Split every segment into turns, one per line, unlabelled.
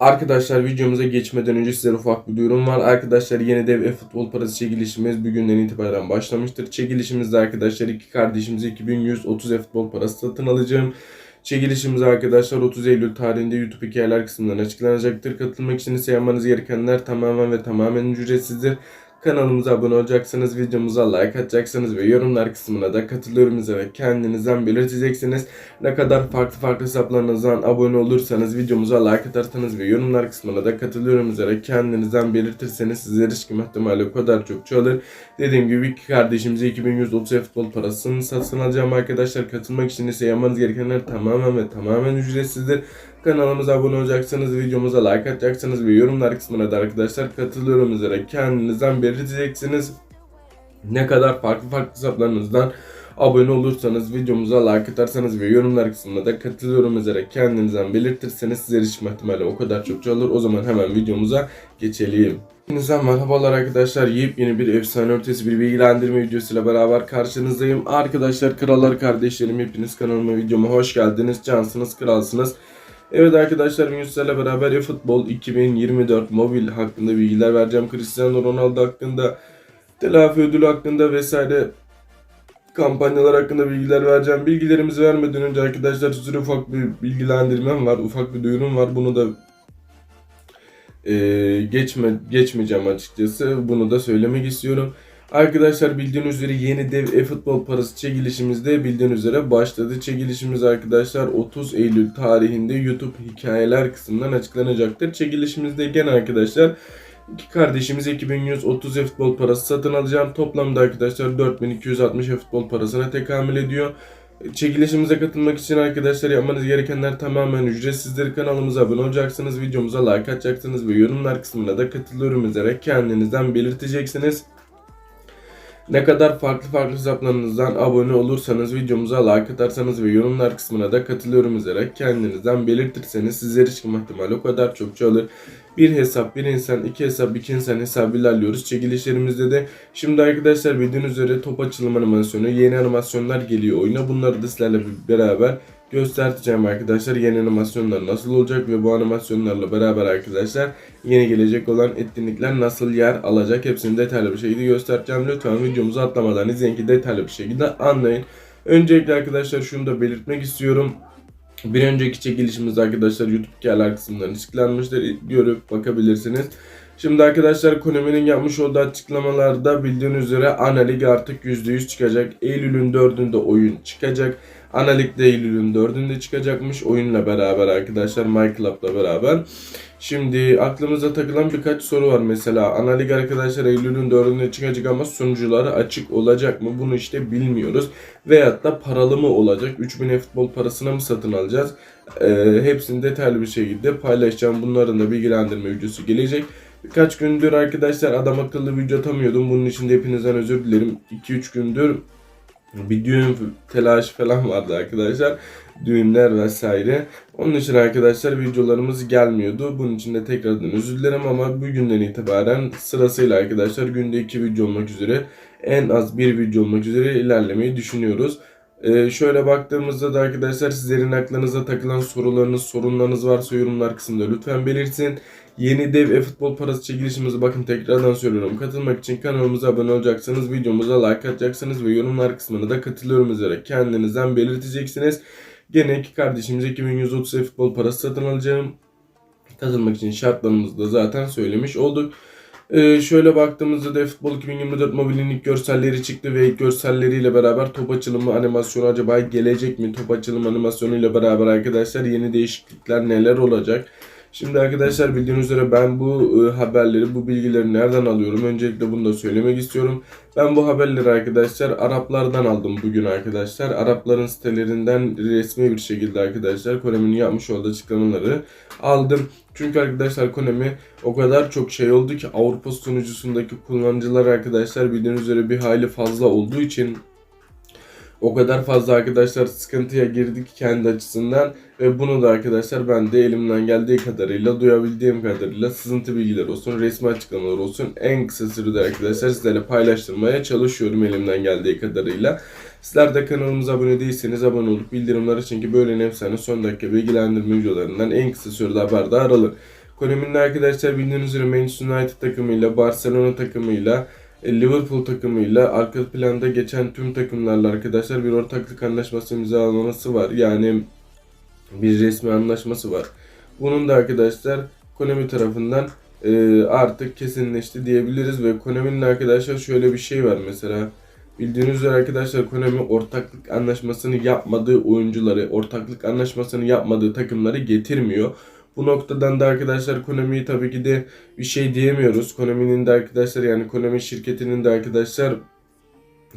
Arkadaşlar videomuza geçmeden önce size ufak bir duyurum var. Arkadaşlar yeni dev e-futbol parası çekilişimiz bugünden itibaren başlamıştır. Çekilişimizde arkadaşlar iki kardeşimize 2130 e-futbol parası satın alacağım. Çekilişimiz arkadaşlar 30 Eylül tarihinde YouTube hikayeler kısmından açıklanacaktır. Katılmak için ise yapmanız gerekenler tamamen ve tamamen ücretsizdir. Kanalımıza abone olacaksınız, videomuza like atacaksınız ve yorumlar kısmına da katılıyorum üzere kendinizden belirteceksiniz. Ne kadar farklı farklı hesaplarınızdan abone olursanız, videomuza like atarsanız ve yorumlar kısmına da katılıyorum üzere kendinizden belirtirseniz size erişim ihtimali o kadar çok çoğalır. Dediğim gibi iki kardeşimize 2130 futbol parasını satın alacağım arkadaşlar. Katılmak için ise yapmanız gerekenler tamamen ve tamamen ücretsizdir. Kanalımıza abone olacaksınız, videomuza like atacaksınız ve yorumlar kısmına da arkadaşlar katılıyorum üzere kendinizden belirteceksiniz. Ne kadar farklı farklı hesaplarınızdan abone olursanız, videomuza like atarsanız ve yorumlar kısmına da katılıyorum üzere kendinizden belirtirseniz size erişim ihtimali o kadar çok olur. O zaman hemen videomuza geçelim. Hepinize merhabalar arkadaşlar. Yepyeni bir efsane ötesi bir bilgilendirme videosuyla beraber karşınızdayım. Arkadaşlar, krallar kardeşlerim hepiniz kanalıma videoma hoş geldiniz. Cansınız, kralsınız. Evet arkadaşlar bugün sizlerle beraber eFootball 2024 mobil hakkında bilgiler vereceğim. Cristiano Ronaldo hakkında, telafi ödülü hakkında vesaire kampanyalar hakkında bilgiler vereceğim. Bilgilerimizi vermeden önce arkadaşlar size ufak bir bilgilendirmem var. Ufak bir duyurum var. Bunu da e, geçme geçmeyeceğim açıkçası. Bunu da söylemek istiyorum. Arkadaşlar bildiğiniz üzere yeni dev e-futbol parası çekilişimizde bildiğiniz üzere başladı. Çekilişimiz arkadaşlar 30 Eylül tarihinde YouTube hikayeler kısmından açıklanacaktır. Çekilişimizde gene arkadaşlar iki kardeşimiz 2130 e-futbol parası satın alacağım. Toplamda arkadaşlar 4260 e-futbol parasına tekamül ediyor. Çekilişimize katılmak için arkadaşlar yapmanız gerekenler tamamen ücretsizdir. Kanalımıza abone olacaksınız, videomuza like atacaksınız ve yorumlar kısmına da katılıyorum üzere kendinizden belirteceksiniz. Ne kadar farklı farklı hesaplarınızdan abone olursanız, videomuza like atarsanız ve yorumlar kısmına da katılıyorum üzere kendinizden belirtirseniz size erişim ihtimali o kadar çok çoğalır. Bir hesap, bir insan, iki hesap, iki insan hesabı ilerliyoruz. Çekilişlerimizde de şimdi arkadaşlar bildiğiniz üzere top açılım animasyonu, yeni animasyonlar geliyor oyuna. Bunları da sizlerle beraber göstereceğim arkadaşlar. Yeni animasyonlar nasıl olacak ve bu animasyonlarla beraber arkadaşlar yeni gelecek olan etkinlikler nasıl yer alacak hepsini detaylı bir şekilde göstereceğim. Lütfen videomuzu atlamadan izleyin ki detaylı bir şekilde anlayın. Öncelikle arkadaşlar şunu da belirtmek istiyorum. Bir önceki çekilişimiz arkadaşlar YouTube hikayeler kısmından açıklanmıştır. Görüp bakabilirsiniz. Şimdi arkadaşlar Konami'nin yapmış olduğu açıklamalarda bildiğiniz üzere ana lig artık %100 çıkacak. Eylül'ün 4'ünde oyun çıkacak. Ana ligde Eylül'ün 4'ünde çıkacakmış oyunla beraber arkadaşlar MyClub'la beraber. Şimdi aklımıza takılan birkaç soru var mesela. Ana lig arkadaşlar Eylül'ün 4'ünde çıkacak ama sunucuları açık olacak mı? Bunu işte bilmiyoruz. Veyahut da paralı mı olacak? 3000 futbol parasına mı satın alacağız? Ee, hepsini detaylı bir şekilde paylaşacağım. Bunların da bilgilendirme videosu gelecek. Birkaç gündür arkadaşlar adam akıllı video atamıyordum. Bunun için de hepinizden özür dilerim. 2-3 gündür bir düğün telaş falan vardı arkadaşlar. Düğünler vesaire. Onun için arkadaşlar videolarımız gelmiyordu. Bunun için de tekrardan özür dilerim ama bugünden itibaren sırasıyla arkadaşlar günde 2 video olmak üzere en az bir video olmak üzere ilerlemeyi düşünüyoruz. Ee, şöyle baktığımızda da arkadaşlar sizlerin aklınıza takılan sorularınız, sorunlarınız varsa yorumlar kısmında lütfen belirtin. Yeni dev e-futbol parası çekilişimizi bakın tekrardan söylüyorum. Katılmak için kanalımıza abone olacaksınız, videomuza like atacaksınız ve yorumlar kısmına da katılıyorum üzere kendinizden belirteceksiniz. Gene iki kardeşimize 2130 e-futbol parası satın alacağım. Katılmak için şartlarımızı da zaten söylemiş olduk. Ee, şöyle baktığımızda da Futbol 2024 mobilin ilk görselleri çıktı ve ilk görselleriyle beraber top açılımı animasyonu acaba gelecek mi? Top açılımı animasyonu ile beraber arkadaşlar yeni değişiklikler neler olacak? Şimdi arkadaşlar bildiğiniz üzere ben bu e, haberleri, bu bilgileri nereden alıyorum? Öncelikle bunu da söylemek istiyorum. Ben bu haberleri arkadaşlar Araplardan aldım bugün arkadaşlar. Arapların sitelerinden resmi bir şekilde arkadaşlar Konami'nin yapmış olduğu açıklamaları aldım. Çünkü arkadaşlar Konami o kadar çok şey oldu ki Avrupa sunucusundaki kullanıcılar arkadaşlar bildiğiniz üzere bir hayli fazla olduğu için o kadar fazla arkadaşlar sıkıntıya girdik kendi açısından ve bunu da arkadaşlar ben de elimden geldiği kadarıyla duyabildiğim kadarıyla sızıntı bilgiler olsun resmi açıklamalar olsun en kısa sürede arkadaşlar sizlerle paylaştırmaya çalışıyorum elimden geldiği kadarıyla. Sizler de kanalımıza abone değilseniz abone olup bildirimler için ki böyle efsane son dakika bilgilendirme videolarından en kısa sürede haberdar alın. Konami'nin arkadaşlar bildiğiniz üzere Manchester United takımıyla, Barcelona takımıyla, Liverpool takımıyla arka planda geçen tüm takımlarla arkadaşlar bir ortaklık anlaşması imzalaması var. Yani bir resmi anlaşması var. Bunun da arkadaşlar Konami tarafından e, artık kesinleşti diyebiliriz ve Konami'nin arkadaşlar şöyle bir şey var mesela. Bildiğiniz üzere arkadaşlar Konami ortaklık anlaşmasını yapmadığı oyuncuları, ortaklık anlaşmasını yapmadığı takımları getirmiyor. Bu noktadan da arkadaşlar Konami'yi tabii ki de bir şey diyemiyoruz. Konami'nin de arkadaşlar yani Konami şirketinin de arkadaşlar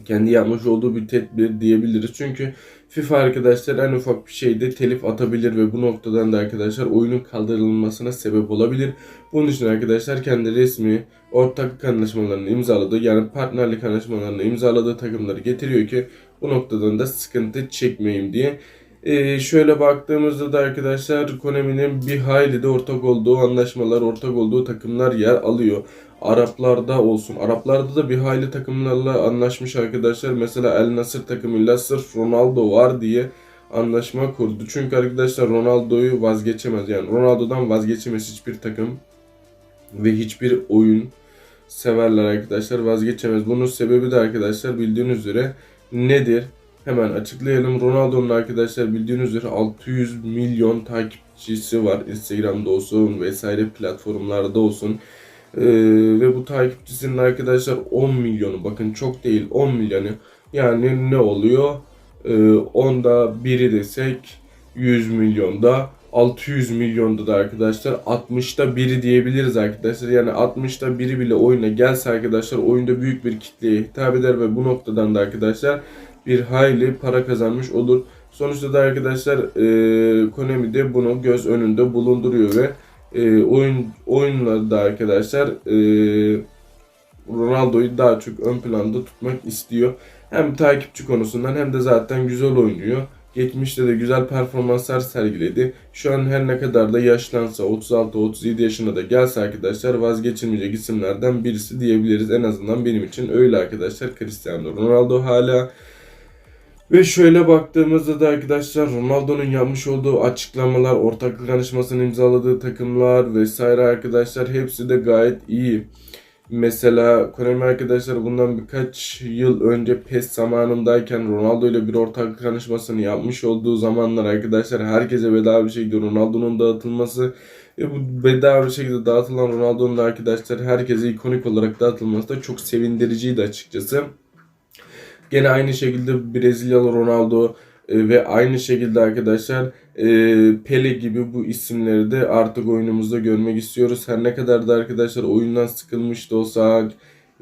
kendi yapmış olduğu bir tedbir diyebiliriz. Çünkü FIFA arkadaşlar en ufak bir şeyde telif atabilir ve bu noktadan da arkadaşlar oyunun kaldırılmasına sebep olabilir. Bunun için arkadaşlar kendi resmi ortaklık anlaşmalarını imzaladığı yani partnerlik anlaşmalarını imzaladığı takımları getiriyor ki bu noktadan da sıkıntı çekmeyeyim diye. Ee, şöyle baktığımızda da arkadaşlar Konami'nin bir hayli de ortak olduğu anlaşmalar, ortak olduğu takımlar yer alıyor. Araplarda olsun. Araplarda da bir hayli takımlarla anlaşmış arkadaşlar. Mesela El Nasır takımıyla sırf Ronaldo var diye anlaşma kurdu. Çünkü arkadaşlar Ronaldo'yu vazgeçemez. Yani Ronaldo'dan vazgeçemez hiçbir takım ve hiçbir oyun severler arkadaşlar vazgeçemez. Bunun sebebi de arkadaşlar bildiğiniz üzere nedir? Hemen açıklayalım. Ronaldo'nun arkadaşlar bildiğiniz üzere 600 milyon takipçisi var. Instagram'da olsun vesaire platformlarda olsun. Ee, ve bu takipçisinin arkadaşlar 10 milyonu bakın çok değil 10 milyonu yani ne oluyor? Ee, onda biri desek 100 milyonda 600 milyonda da arkadaşlar 60'ta biri diyebiliriz arkadaşlar. Yani 60'ta biri bile oyuna gelse arkadaşlar oyunda büyük bir kitleye hitap eder ve bu noktadan da arkadaşlar bir hayli para kazanmış olur. Sonuçta da arkadaşlar e, Konami de bunu göz önünde bulunduruyor ve e, oyun oyunlarda arkadaşlar e, Ronaldo'yu daha çok ön planda tutmak istiyor. Hem takipçi konusundan hem de zaten güzel oynuyor. Geçmişte de güzel performanslar sergiledi. Şu an her ne kadar da yaşlansa 36-37 yaşına da gelse arkadaşlar vazgeçilmeyecek isimlerden birisi diyebiliriz. En azından benim için öyle arkadaşlar. Cristiano Ronaldo hala ve şöyle baktığımızda da arkadaşlar Ronaldo'nun yapmış olduğu açıklamalar, ortaklık anlaşmasını imzaladığı takımlar vesaire arkadaşlar hepsi de gayet iyi. Mesela Konami arkadaşlar bundan birkaç yıl önce PES zamanındayken Ronaldo ile bir ortaklık anlaşmasını yapmış olduğu zamanlar arkadaşlar herkese bedava bir şekilde Ronaldo'nun dağıtılması ve bu bedava bir şekilde dağıtılan Ronaldo'nun da arkadaşlar herkese ikonik olarak dağıtılması da çok sevindiriciydi açıkçası. Gene aynı şekilde Brezilyalı Ronaldo e, ve aynı şekilde arkadaşlar e, Pele gibi bu isimleri de artık oyunumuzda görmek istiyoruz. Her ne kadar da arkadaşlar oyundan sıkılmış da olsa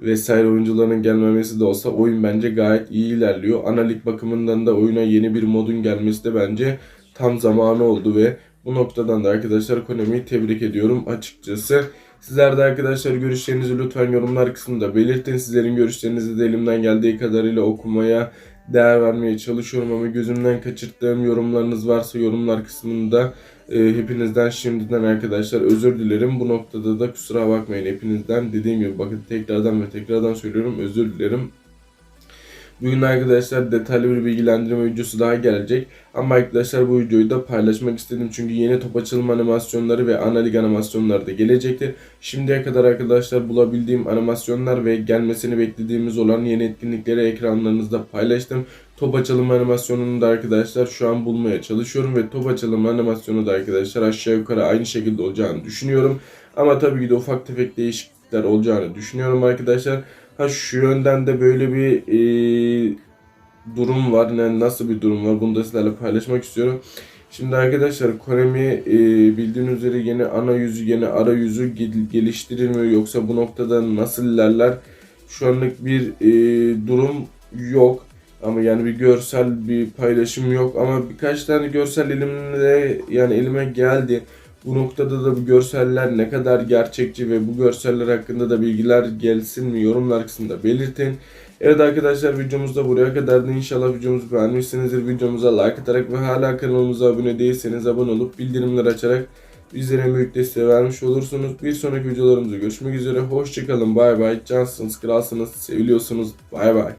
vesaire oyuncuların gelmemesi de olsa oyun bence gayet iyi ilerliyor. Analik bakımından da oyuna yeni bir modun gelmesi de bence tam zamanı oldu ve bu noktadan da arkadaşlar Konami'yi tebrik ediyorum açıkçası. Sizler de arkadaşlar görüşlerinizi lütfen yorumlar kısmında belirtin. Sizlerin görüşlerinizi de elimden geldiği kadarıyla okumaya, değer vermeye çalışıyorum ama gözümden kaçırttığım yorumlarınız varsa yorumlar kısmında e, hepinizden şimdiden arkadaşlar özür dilerim. Bu noktada da kusura bakmayın hepinizden. Dediğim gibi bakın tekrardan ve tekrardan söylüyorum özür dilerim. Bugün arkadaşlar detaylı bir bilgilendirme videosu daha gelecek. Ama arkadaşlar bu videoyu da paylaşmak istedim. Çünkü yeni top açılma animasyonları ve analik animasyonları da gelecektir. Şimdiye kadar arkadaşlar bulabildiğim animasyonlar ve gelmesini beklediğimiz olan yeni etkinlikleri ekranlarınızda paylaştım. Top açılım animasyonunu da arkadaşlar şu an bulmaya çalışıyorum ve top açılım animasyonu da arkadaşlar aşağı yukarı aynı şekilde olacağını düşünüyorum. Ama tabii ki de ufak tefek değişiklikler olacağını düşünüyorum arkadaşlar. Ha şu yönden de böyle bir e, durum var. Yani nasıl bir durum var? Bunu da sizlerle paylaşmak istiyorum. Şimdi arkadaşlar Konami e, bildiğiniz üzere yeni ana yüzü, yeni arayüzü gel- geliştirir mi yoksa bu noktada nasıl ilerler? Şu anlık bir e, durum yok. Ama yani bir görsel bir paylaşım yok ama birkaç tane görsel elimde yani elime geldi. Bu noktada da bu görseller ne kadar gerçekçi ve bu görseller hakkında da bilgiler gelsin mi yorumlar kısmında belirtin. Evet arkadaşlar videomuz da buraya kadardı. İnşallah videomuzu beğenmişsinizdir. Videomuza like atarak ve hala kanalımıza abone değilseniz abone olup bildirimleri açarak bizlere büyük desteği vermiş olursunuz. Bir sonraki videolarımızda görüşmek üzere. Hoşçakalın. Bay bay. Cansınız, kralsınız, seviliyorsunuz. Bay bay.